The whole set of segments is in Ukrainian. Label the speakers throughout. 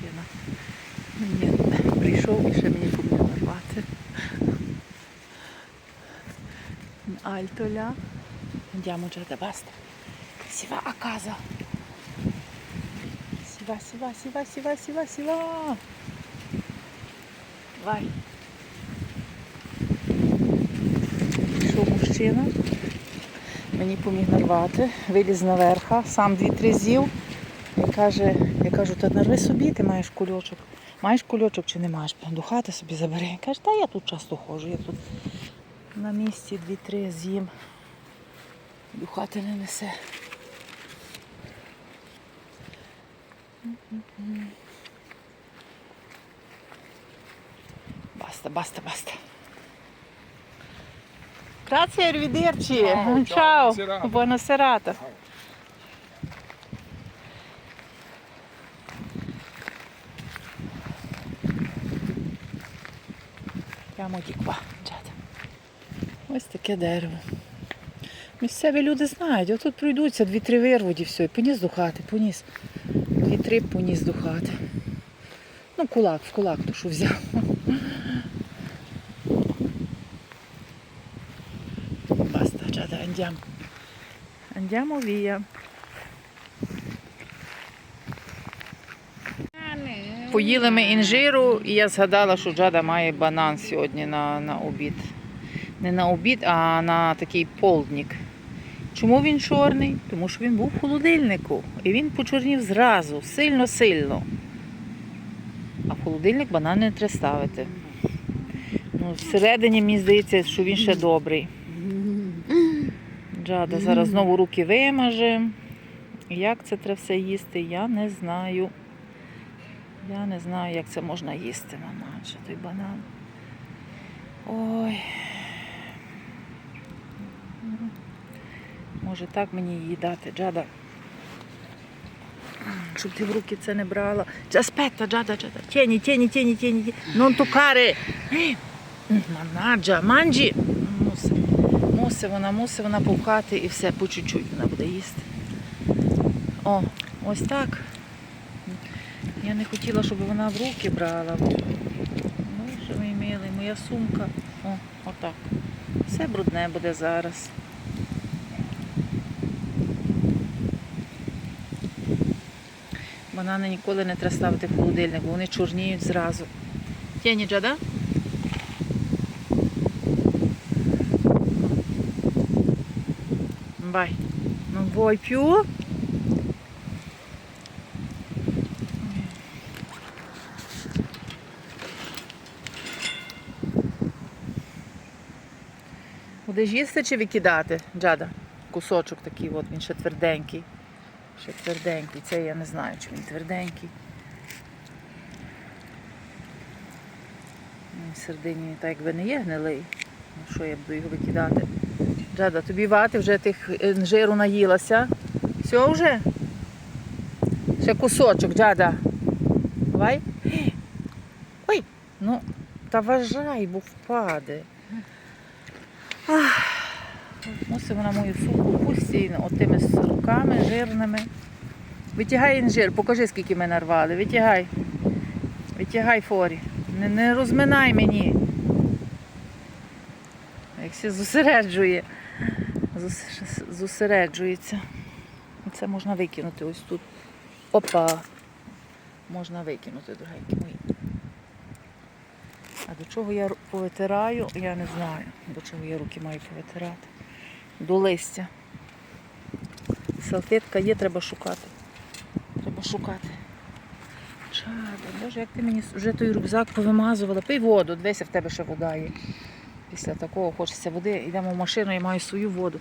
Speaker 1: мужчина. Мені прийшов і ще мені поміг нарвати. Альтоля. Andiamo già si va, si va, si va, si va. Vai. Пішов мужчина. Мені поміг нарвати, виліз наверха, сам дві-три з'їв. І каже, я кажу, та нарви собі, ти маєш кульочок. Маєш кульочок чи не маєш? До хати собі забери. Каже, та я тут часто ходжу, я тут на місці дві-три з'їм. До хати не несе. Баста, баста, баста. Grazie, arrivederci.
Speaker 2: Ciao, buona serata.
Speaker 1: Прямо qua, Ось таке дерево. Місцеві люди знають, отут пройдуться дві-три вирвуть і все, і поніс до хати, поніс. Дві-три поніс до хати. Ну, кулак, в кулак що взяв. Basta, Giada, andiamo. Andiamo Поїли ми інжиру, і я згадала, що Джада має банан сьогодні на, на обід. Не на обід, а на такий полдник. Чому він чорний? Тому що він був в холодильнику. І він почорнів зразу, сильно-сильно. А в холодильник банан не треба ставити. Ну, всередині мені здається, що він ще добрий. Джада зараз знову руки вимаже. Як це треба все їсти, я не знаю. Я не знаю, як це можна їсти, мама, чи той банан. Ой. Може так мені її дати, Джада. Щоб ти в руки це не брала. Аспetta, Джада, Джада. Тіні, тіні, тіні, тіні. тіні. Non toccare. Манаджа, манджі. Мусить. Мусить вона, мусить вона пухати і все, по чуть-чуть вона буде їсти. О, ось так. Я не хотіла, щоб вона в руки брала. Ну, що ви мили, моя сумка. О, отак. Все брудне буде зараз. Банани ніколи не треба ставити в холодильник, бо вони чорніють зразу. Тіні джада? Vai. Non vuoi più? Будеш їсти чи викидати, Джада? Кусочок такий, от він ще тверденький. Ще тверденький. Це я не знаю, чи він тверденький. Він Всередині так якби не є гнилий. Ну що я буду його викидати? Джада, тобі вати вже тих е, жиру наїлася. Все вже? Ще кусочок, Джада. Давай. Ой, ну, та вважай, бо впаде. Ах, вона мою сумку постійно отими з руками жирними. Витягай інжир, покажи, скільки ми нарвали. Витягай. Витягай форі. Не, не розминай мені. Як все зосереджує. Зос- Зосереджується. Це можна викинути ось тут. Опа. Можна викинути, дорогенькі мої. А до чого я повитираю, я не знаю. До чого я руки маю повитирати. До листя. Салфетка є, треба шукати. Треба шукати. Чада, боже, як ти мені вже той рюкзак повимазувала. Пий воду, дивися, в тебе ще вода є. Після такого хочеться води. Йдемо в машину, я маю свою воду.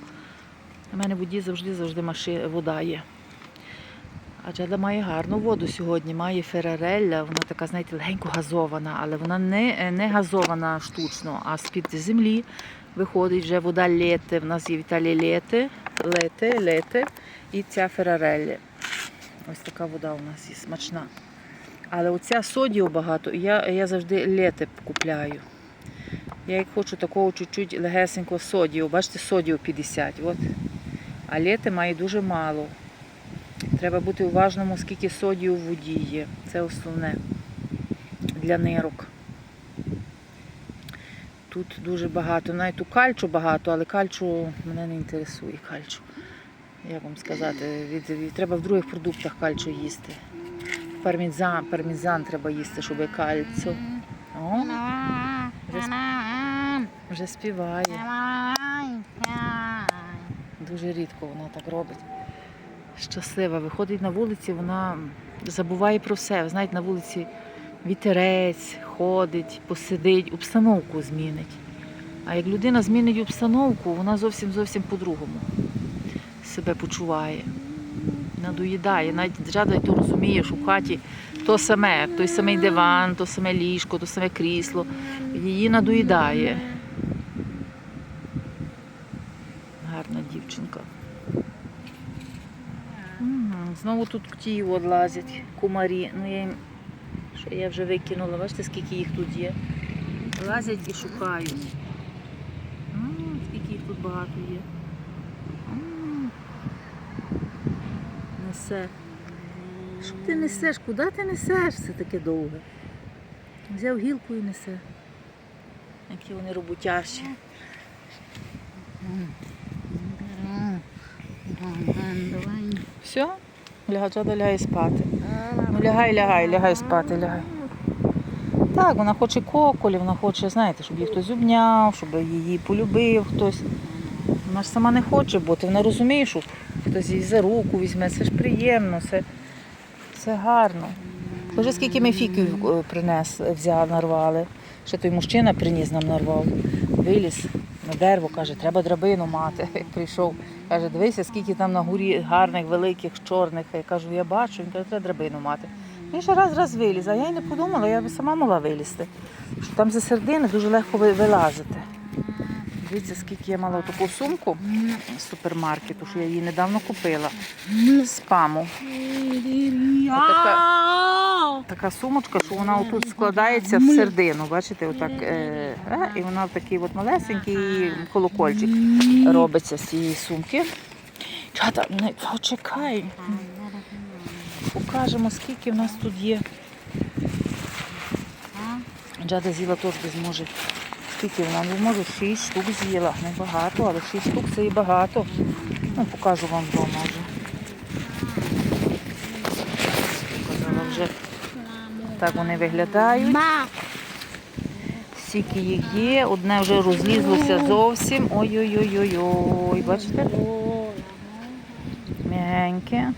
Speaker 1: У мене воді завжди завжди маши... вода є. А Джада має гарну воду сьогодні, має ферарелля, вона така, знаєте, легенько газована, але вона не, не газована штучно, а з-під землі виходить вже вода лєте. В нас є в Італії лєте, лете, і ця ферарелля. Ось така вода у нас є смачна. Але оця содіо багато, і я, я завжди лєте купляю. Я як хочу такого чуть-чуть легесенького содіо. Бачите, содіо 50. От. А лєте має дуже мало. Треба бути уважному, скільки содію в воді є. Це основне для нирок. Тут дуже багато. Навіть тут кальчу багато, але кальчу мене не інтересує кальчу. Як вам сказати, від, від- треба в других продуктах кальчу їсти. Пармізан, пармізан треба їсти, щоб кальцю. О, вже, вже співає. Дуже рідко вона так робить. Щаслива. Виходить на вулиці, вона забуває про все. Ви знаєте, на вулиці вітерець, ходить, посидить, обстановку змінить. А як людина змінить обстановку, вона зовсім зовсім по-другому себе почуває. Надоїдає. Навіть жада й то розуміє, що в хаті то саме, той самий диван, то саме ліжко, то саме крісло. Її надоїдає. Знову тут ті лазять, кумарі. Ну, я їм... Що я вже викинула, бачите, скільки їх тут є. Лазять і шукають. М, Скільки їх тут багато є. М. Несе. Що ти несеш? Куди ти несеш? Це таке довге. Взяв гілку і несе. Які вони роботящі. Все? Лягай, Джада лягає спати. Ну лягай, лягай, лягай спати, лягай. Так, вона хоче коколів, вона хоче, знаєте, щоб її хтось обняв, щоб її полюбив хтось. Вона ж сама не хоче бути, вона розуміє, що хтось її за руку візьме, це ж приємно, це, це гарно. Вже скільки ми фіків е, принес, взяв, нарвали. Ще той мужчина приніс нам нарвав. Виліз на дерево, каже, треба драбину мати. Прийшов, каже, дивися, скільки там на горі гарних, великих, чорних. Я кажу, я бачу, він каже, треба драбину мати. Він ще раз раз виліз, а я й не подумала, я би сама могла вилізти. Що там за сердини дуже легко вилазити. Дивіться, скільки я мала таку сумку з супермаркету, що я її недавно купила. З паму. Така сумочка, що вона отут складається в сердину. Бачите, отак, е, е, і вона такий от малесенький колокольчик робиться з цієї сумки. Чата, не почекай. Покажемо, скільки в нас тут є. Джада з'їла теж зможе. Скільки вона? Ну, може, 6 штук з'їла. Небагато, але 6 штук це і багато. Ну, покажу вам вдома вже. Показала вже. Так вони виглядають. Скільки їх є. Одне вже розлізлося зовсім. Ой-ой-ой-ой-ой. Бачите? М'ягеньке.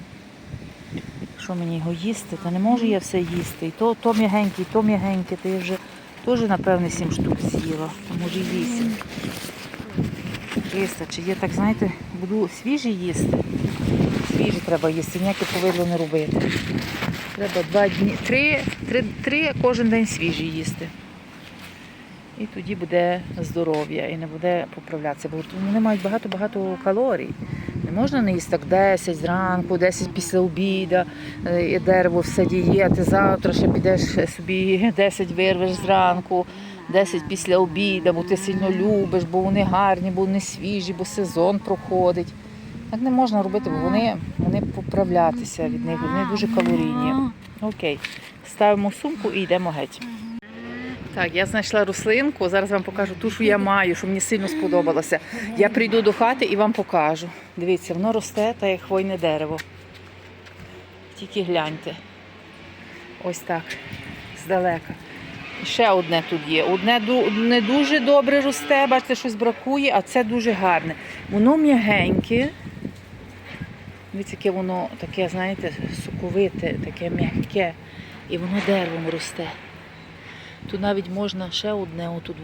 Speaker 1: Що мені його їсти? Та не можу я все їсти. І то, то м'ягеньке, і то м'ягеньке. То я вже теж, напевне, сім штук з'їла. То може і вісім. Чисто, чи є так, знаєте, буду свіжі їсти. Свіжі треба їсти, ніяке повидло не робити. Треба два дні, три, три, три кожен день свіжі їсти. І тоді буде здоров'я і не буде поправлятися, бо вони мають багато-багато калорій. Не можна не їсти так 10 зранку, 10 після обіду, е, і дерево все дієти. Завтра ще підеш собі 10 вирвеш зранку, 10 після обіду, бо ти сильно любиш, бо вони гарні, бо вони свіжі, бо сезон проходить. Так не можна робити, бо вони, вони поправлятися від них, вони дуже калорійні. Окей, ставимо сумку і йдемо геть. Так, я знайшла рослинку. Зараз вам покажу ту, що я маю, що мені сильно сподобалося. Я прийду до хати і вам покажу. Дивіться, воно росте та як хвойне дерево. Тільки гляньте. Ось так, здалека. І ще одне тут є. Одне не дуже добре росте, бачите, щось бракує, а це дуже гарне. Воно м'ягеньке. Дивіться, яке воно таке, знаєте, соковите, таке м'яке. І воно деревом росте. Тут навіть можна ще одне отут.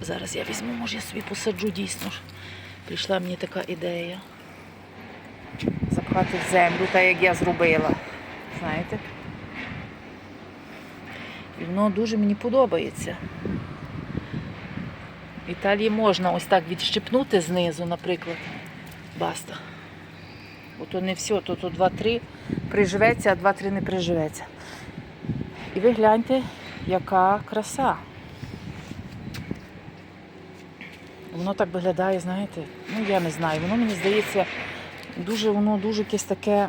Speaker 1: Зараз я візьму, може я собі посаджу дійсно. ж. Прийшла мені така ідея. Запхати в землю, так як я зробила. Знаєте? І воно дуже мені подобається. В Італії можна ось так відщипнути знизу, наприклад. Баста. Ото не все, то, то 2-3 приживеться, а 2-3 не приживеться. І ви гляньте, яка краса. Воно так виглядає, знаєте, ну я не знаю, воно мені здається, дуже воно дуже якесь таке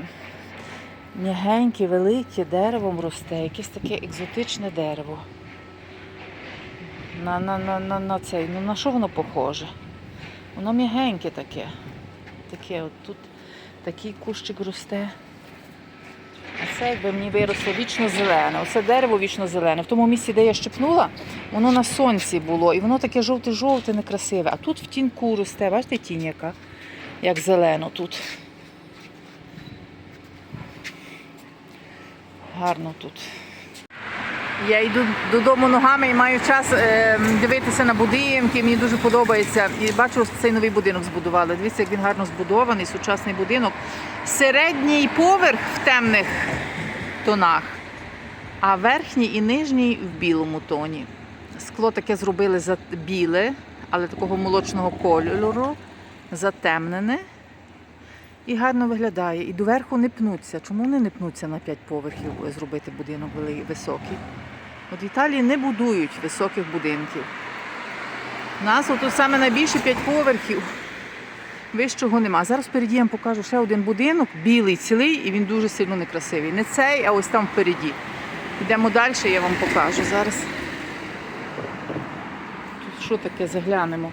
Speaker 1: М'ягеньке, велике деревом росте, якесь таке екзотичне дерево. На, на, на, на, на цей, ну на що воно похоже? Воно м'ягеньке таке. Таке от тут такий кущик росте. Це якби мені виросло вічно зелене. Оце дерево вічно зелене. В тому місці, де я щепнула, воно на сонці було. І воно таке жовте-жовте, некрасиве. А тут в тіньку росте, бачите, тінь яка, як зелено тут. Гарно тут. Я йду додому ногами і маю час е, дивитися на будинки. Мені дуже подобається. І бачу, цей новий будинок збудували. Дивіться, як він гарно збудований, сучасний будинок. Середній поверх в темних тонах, а верхній і нижній в білому тоні. Скло таке зробили за біле, але такого молочного кольору, затемнене. І гарно виглядає. І доверху не пнуться. Чому вони не пнуться на 5 поверхів е, зробити будинок високий? От в Італії не будують високих будинків. У нас отут саме найбільше 5 поверхів. Вищого нема. Зараз впереді я вам покажу ще один будинок, білий, цілий, і він дуже сильно некрасивий. Не цей, а ось там впереді. Йдемо далі, я вам покажу зараз. Тут що таке заглянемо?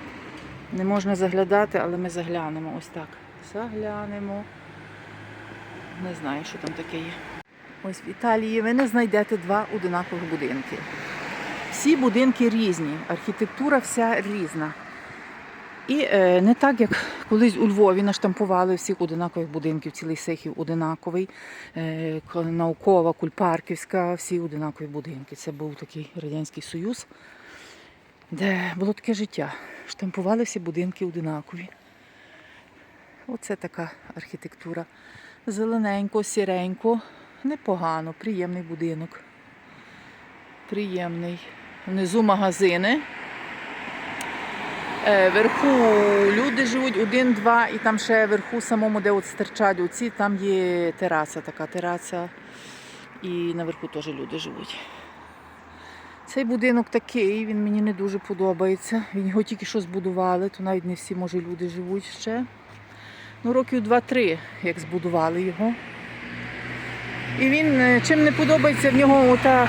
Speaker 1: Не можна заглядати, але ми заглянемо. Ось так. Заглянемо. Не знаю, що там таке є. Ось в Італії ви не знайдете два одинакових будинки. Всі будинки різні, архітектура вся різна. І е, не так, як колись у Львові наштампували всіх одинакових будинків, цілий Сихів одинаковий, е, наукова, Кульпарківська, всі одинакові будинки. Це був такий Радянський Союз, де було таке життя. Штампували всі будинки одинакові. Оце така архітектура. Зелененько, сіренько, непогано, приємний будинок. Приємний. Внизу магазини. Е, Вверху люди живуть один, два, і там ще вверху самому, де от стирчать оці, там є тераса, така тераса. І наверху теж люди живуть. Цей будинок такий, він мені не дуже подобається. Він його тільки що збудували, то навіть не всі, може, люди живуть ще. Ну, років 2-3, як збудували його. І він е, чим не подобається в нього, ота,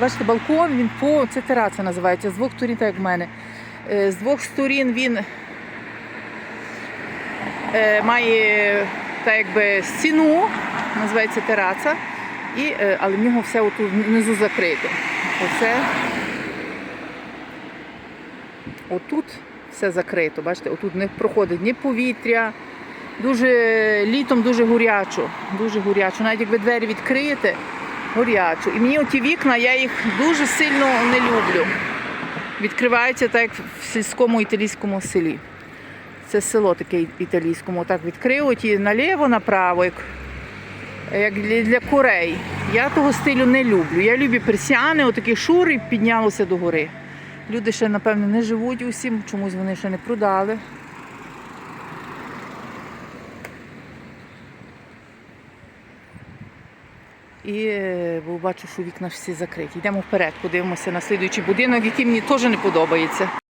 Speaker 1: бачите, балкон, він по це тераса називається, з двох сторін, як в мене. Е, З двох сторін він е, має так якби стіну, називається тераса, і, е, але в нього все отут внизу закрито. Оце отут все закрито. Бачите, отут не проходить ні повітря. Дуже літом дуже гурячо, дуже гурячо. Навіть якби двері відкриєте, гурячо. І мені оті вікна, я їх дуже сильно не люблю. Відкриваються так, як в сільському італійському селі. Це село таке італійському. Так відкрило і наліво, направо, як, як для, курей. Я того стилю не люблю. Я люблю персіани, отакі шури піднялося догори. Люди ще, напевно, не живуть усім, чомусь вони ще не продали. І е, бо бачу, що вікна всі закриті. Йдемо вперед, подивимося на слідуючий будинок, який мені теж не подобається.